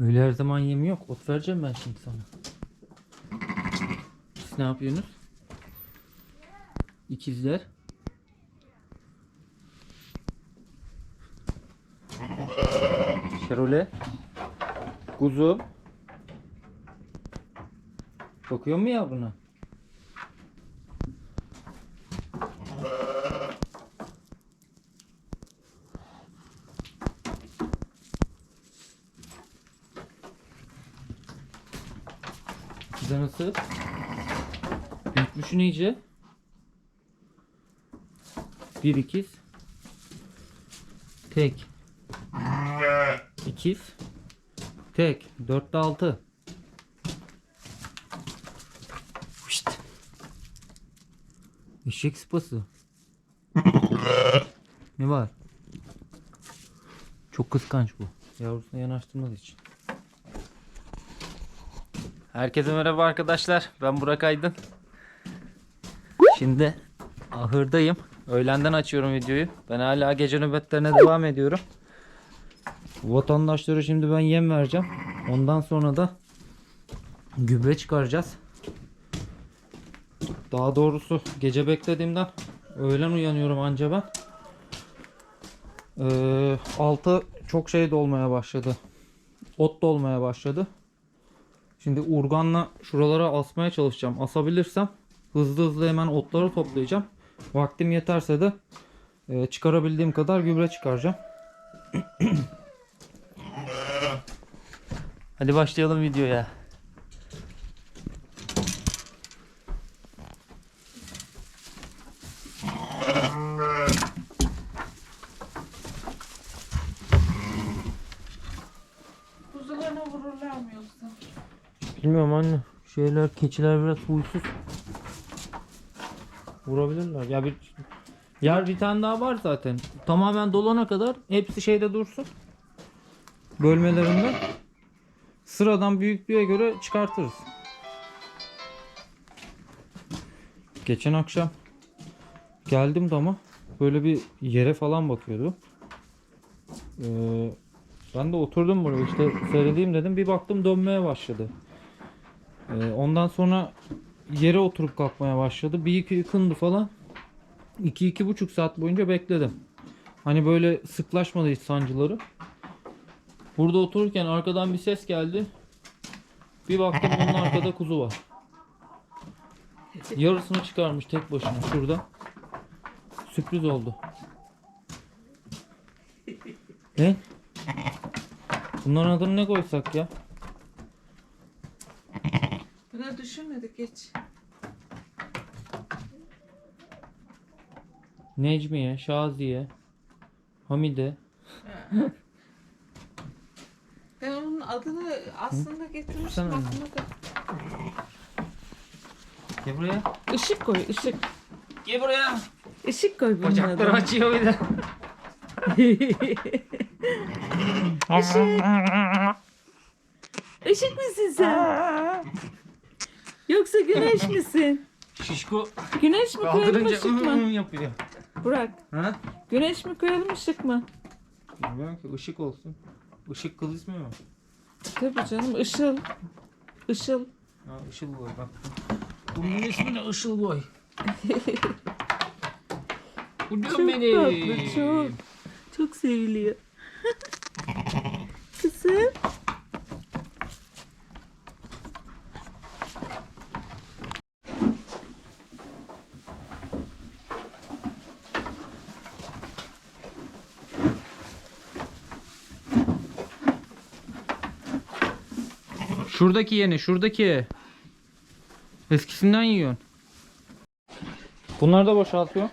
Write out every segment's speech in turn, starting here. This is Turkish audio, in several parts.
Öyle her zaman yemi yok. Ot vereceğim ben şimdi sana. Siz ne yapıyorsunuz? İkizler. Şerole. Kuzu. Bakıyor mu yavruna? Size nasıl? Büyütmüşsün iyice. Bir ikiz. Tek. İkiz. Tek. Dörtte altı. Şşt. Eşek sıpası. ne var? Çok kıskanç bu. Yavrusuna yanaştırmaz için. Herkese merhaba arkadaşlar. Ben Burak Aydın. Şimdi ahırdayım. Öğlenden açıyorum videoyu. Ben hala gece nöbetlerine devam ediyorum. Vatandaşlara şimdi ben yem vereceğim. Ondan sonra da gübre çıkaracağız. Daha doğrusu gece beklediğimden öğlen uyanıyorum anca ben. Ee, altı çok şey dolmaya başladı. Ot dolmaya başladı. Şimdi urganla şuralara asmaya çalışacağım. Asabilirsem hızlı hızlı hemen otları toplayacağım. Vaktim yeterse de e, çıkarabildiğim kadar gübre çıkaracağım. Hadi başlayalım videoya. Kuzularına vururlar mı yoksa? Bilmiyorum anne. Şeyler keçiler biraz huysuz. Vurabilirler. Ya bir yer bir tane daha var zaten. Tamamen dolana kadar hepsi şeyde dursun. Bölmelerinde. Sıradan büyüklüğe göre çıkartırız. Geçen akşam geldim dama böyle bir yere falan bakıyordu. Ee, ben de oturdum buraya işte seyredeyim dedim. Bir baktım dönmeye başladı. Ee, ondan sonra yere oturup kalkmaya başladı. Bir iki yıkındı falan. İki iki buçuk saat boyunca bekledim. Hani böyle sıklaşmadı hiç sancıları. Burada otururken arkadan bir ses geldi. Bir baktım onun arkada kuzu var. Yarısını çıkarmış tek başına şurada. Sürpriz oldu. Ne? Bunların adını ne koysak ya? Hiç. Necmiye, Şaziye, Hamide. Ben onun adını aslında getirmiştim Tutsana aklıma da. Gel buraya. Işık koy, ışık. Gel buraya. Işık koy bunun Bacakları adına. açıyor bir de. Işık mısın sen? Yoksa güneş misin? Şişko Güneş mi koyalım kaldırınca ışık ım ım mı? yapıyor. Burak, Ha? güneş mi koyalım ışık mı? Bilmiyorum ki ışık olsun. Işık ismi mi? Tabii canım, ışıl. Işıl. Ha, Işıl Boy bak. Bunun ismi ne Işıl Boy. Bu Çok diyorum beni. tatlı, çok. Çok seviliyor. Kızım. Şuradaki yeni, şuradaki. Eskisinden yiyorsun. Bunları da boşaltıyor.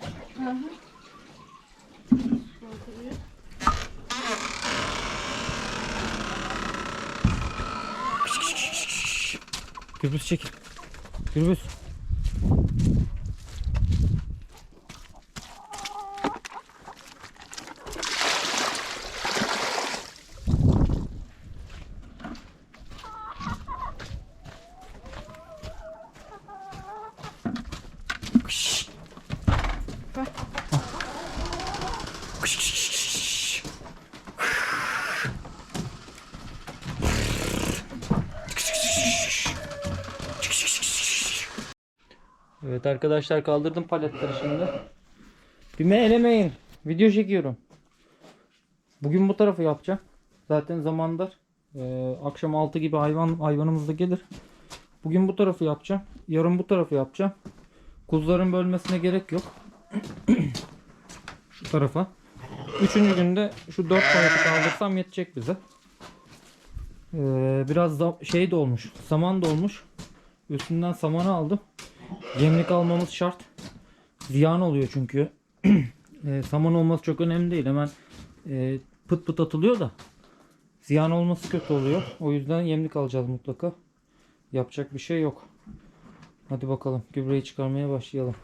Gürbüz çekil. Gürbüz. Arkadaşlar kaldırdım paletleri şimdi. Bir elemeyin. Video çekiyorum. Bugün bu tarafı yapacağım. Zaten zamandır e, akşam 6 gibi hayvan hayvanımız da gelir. Bugün bu tarafı yapacağım. Yarın bu tarafı yapacağım. Kuzuların bölmesine gerek yok. şu tarafa. Üçüncü günde şu dört paleti kaldırsam yetecek bize. Ee, biraz da şey de olmuş. Saman da olmuş. Üstünden samanı aldım. Yemlik almamız şart. Ziyan oluyor çünkü. Ee, saman olması çok önemli değil. Hemen e, pıt pıt atılıyor da. Ziyan olması kötü oluyor. O yüzden yemlik alacağız mutlaka. Yapacak bir şey yok. Hadi bakalım gübreyi çıkarmaya başlayalım.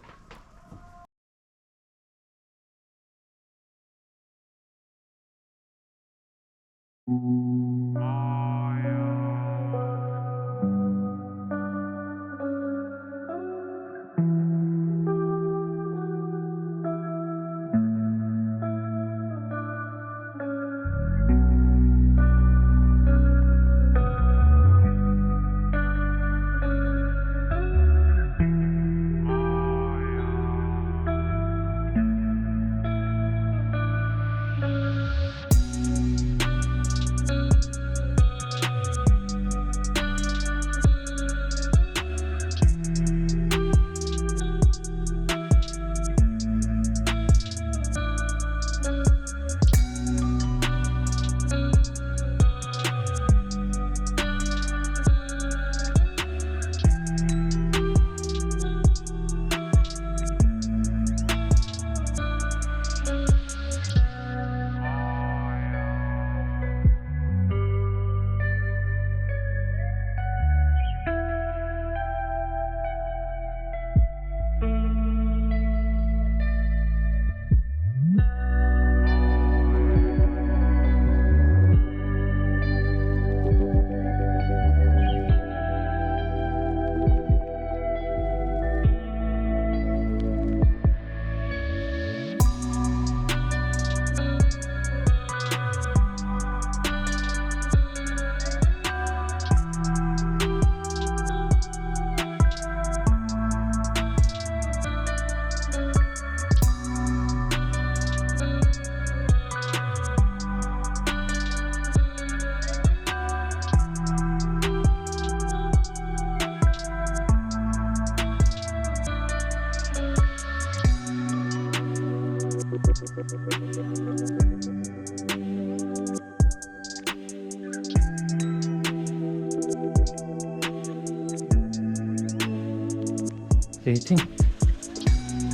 Zeytin.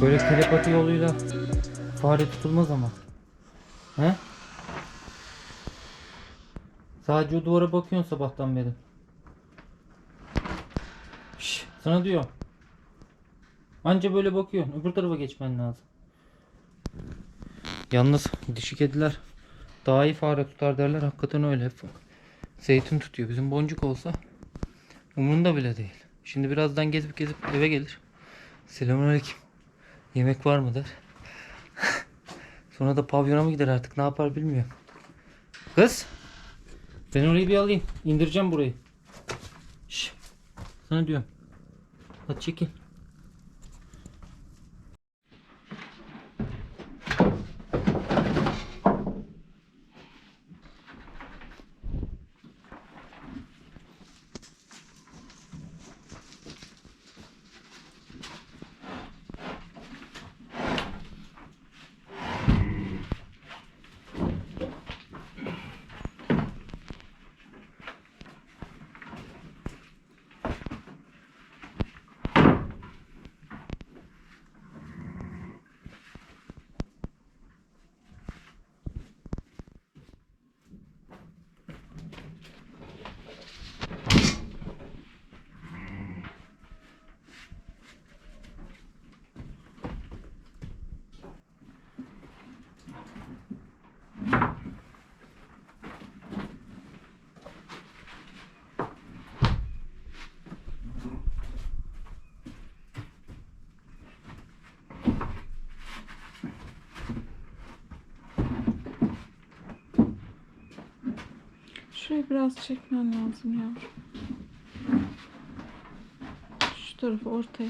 Böyle telepati yoluyla fare tutulmaz ama. He? Sadece o duvara bakıyorsun sabahtan beri. Şş, sana diyor. Anca böyle bakıyorsun. Öbür tarafa geçmen lazım. Yalnız dişi kediler daha iyi fare tutar derler. Hakikaten öyle. Hep Zeytin tutuyor. Bizim boncuk olsa umurunda bile değil. Şimdi birazdan gezip gezip eve gelir. Selamünaleyküm. Yemek var mı der. Sonra da pavyona mı gider artık ne yapar bilmiyorum. Kız. Ben orayı bir alayım. İndireceğim burayı. Şş. Sana diyorum. Hadi çekil. Şurayı biraz çekmen lazım yavrum. Şu tarafı ortaya.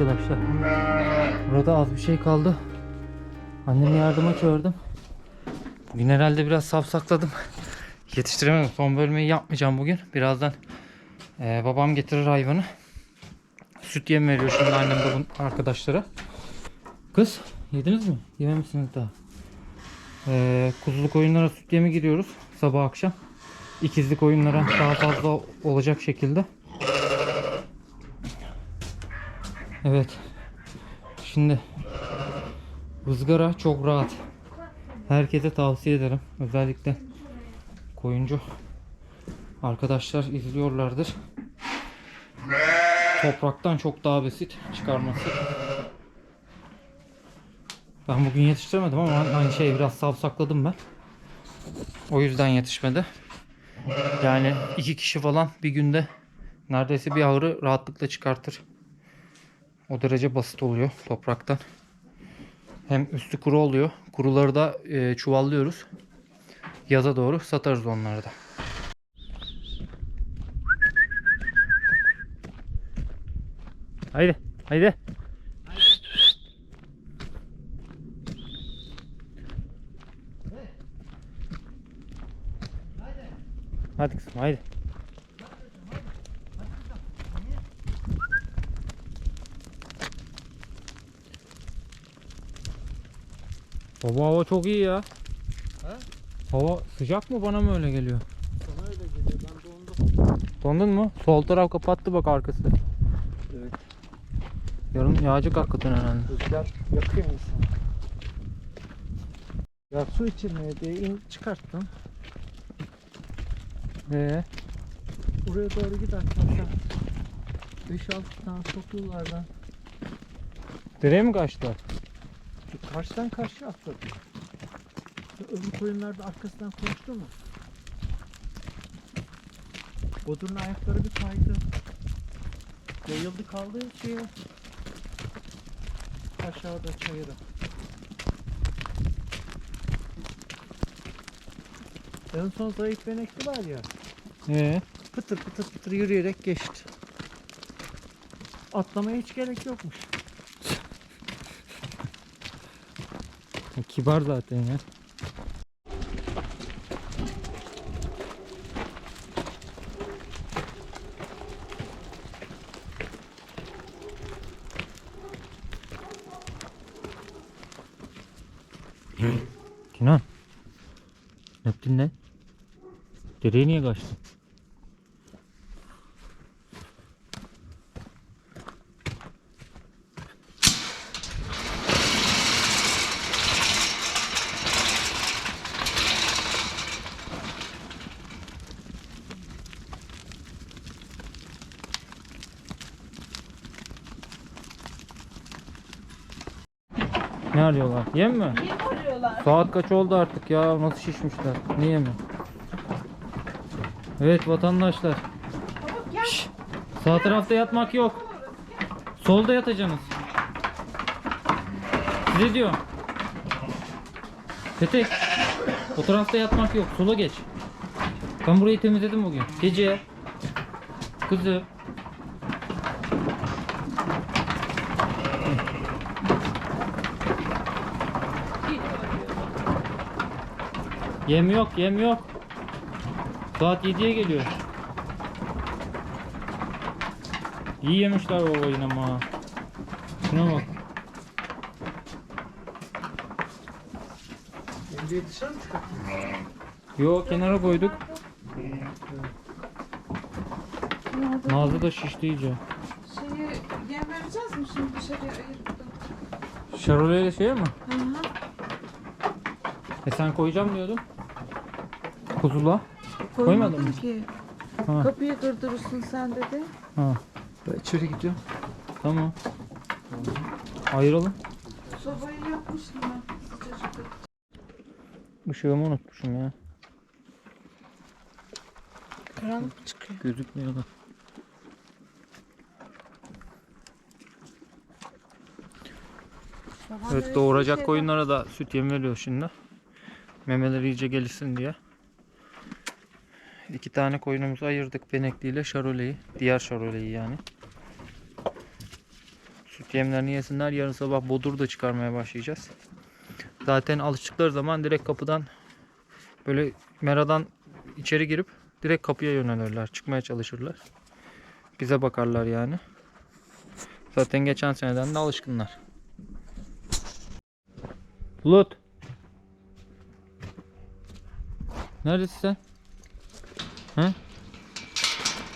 Arkadaşlar. Burada az bir şey kaldı. Annemi yardıma çağırdım. Bugün herhalde biraz safsakladım. Yetiştiremedim. Son bölmeyi yapmayacağım bugün. Birazdan eee, babam getirir hayvanı. Süt yem veriyor şimdi annem de bu arkadaşlara. Kız yediniz mi? Yememişsiniz daha. Eee kuzuluk oyunlara süt yemi giriyoruz sabah akşam. İkizlik oyunlara daha fazla olacak şekilde. Evet. Şimdi ızgara çok rahat. Herkese tavsiye ederim. Özellikle koyuncu arkadaşlar izliyorlardır. Topraktan çok daha basit çıkarması. Ben bugün yetiştiremedim ama aynı şey biraz savsakladım ben. O yüzden yetişmedi. Yani iki kişi falan bir günde neredeyse bir ahırı rahatlıkla çıkartır. O derece basit oluyor topraktan. Hem üstü kuru oluyor. Kuruları da e, çuvallıyoruz. Yaza doğru satarız onları da. Haydi, haydi. Hadi kızım, haydi. Baba hava çok iyi ya. Ha? Hava sıcak mı bana mı öyle geliyor? Sana öyle geliyor. Ben dondum. Dondun mu? Sol taraf kapattı bak arkası. Evet. Yarın yağacak hakikaten herhalde. Rüzgar yakıyor insanı. Ya su içirmeye diye in çıkarttım. Ee, Buraya doğru giderken sen 5-6 tane sokullardan dereye mi kaçtılar? Karşıdan karşıya atladı. Öbür koyunlar da arkasından koştu mu? Bodurun ayakları bir kaydı. Yayıldı kaldı şeye. Aşağıda çayıra. En son zayıf benekli var ya. Ee, Pıtır pıtır pıtır yürüyerek geçti. Atlamaya hiç gerek yokmuş. Kibar zaten ya. Ne yaptın lan? Dereye niye kaçtın? Ne arıyorlar? Yem mi? Niye arıyorlar? Saat kaç oldu artık ya? Nasıl şişmişler? Niye mi? Evet vatandaşlar. Gel. Sağ tarafta yatmak yok. Solda yatacaksınız. Size diyorum. Petek. O tarafta yatmak yok. Sola geç. Ben burayı temizledim bugün. Gece. Kızım. Yem yok, yem yok. Saat 7'ye geliyor. İyi yemişler o oyun ama. Şuna bak. Emre'yi dışarı mı çıkarttın? Yo kenara koyduk. Nazlı da şişti iyice. Şeyi yem vereceğiz mi şimdi dışarıya ayırıp da? Şaroleye şey mi? Hı hı. E sen koyacağım diyordun. Kuzula. Koymadın Koymadım mı? ki. Ha, Kapıyı kırdırırsın sen dedi. ha. Ben içeri gidiyorum. Tamam. Ayıralım. Sobayı yapmıştım ben. Sıcacık. Işığımı unutmuşum ya. Karanlık çıkıyor. Gözükmüyor da. Evet doğuracak şey koyunlara da süt yem veriyor şimdi. Memeleri iyice gelişsin diye. İki tane koyunumuzu ayırdık Benekli ile Şarole'yi. Diğer Şarole'yi yani. Süt yemlerini yesinler. Yarın sabah bodur da çıkarmaya başlayacağız. Zaten alıştıkları zaman direkt kapıdan böyle meradan içeri girip direkt kapıya yönelirler. Çıkmaya çalışırlar. Bize bakarlar yani. Zaten geçen seneden de alışkınlar. Bulut. Neredesin sen? He?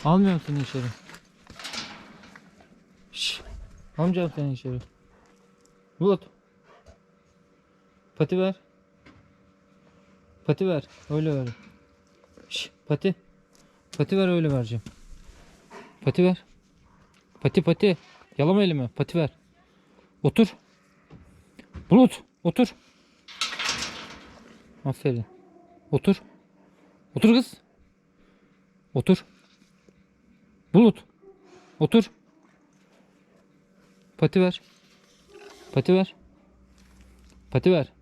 Almıyor musun içeri? Şşş. Almayacağım seni içeri. Bulut. Pati ver. Pati ver. Öyle ver. Şşş. Pati. Pati ver öyle vereceğim. Pati ver. Pati pati. Yalama elimi. Pati ver. Otur. Bulut. Otur. Aferin. Otur. Otur kız. Otur. Bulut. Otur. Pati ver. Pati ver. Pati ver.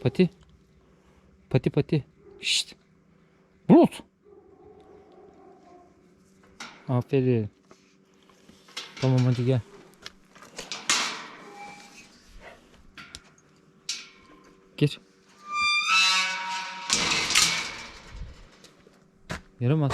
Pati. Pati pati. Şşt. Bulut. Aferin. Tamam hadi gel. Gir. Yaramaz.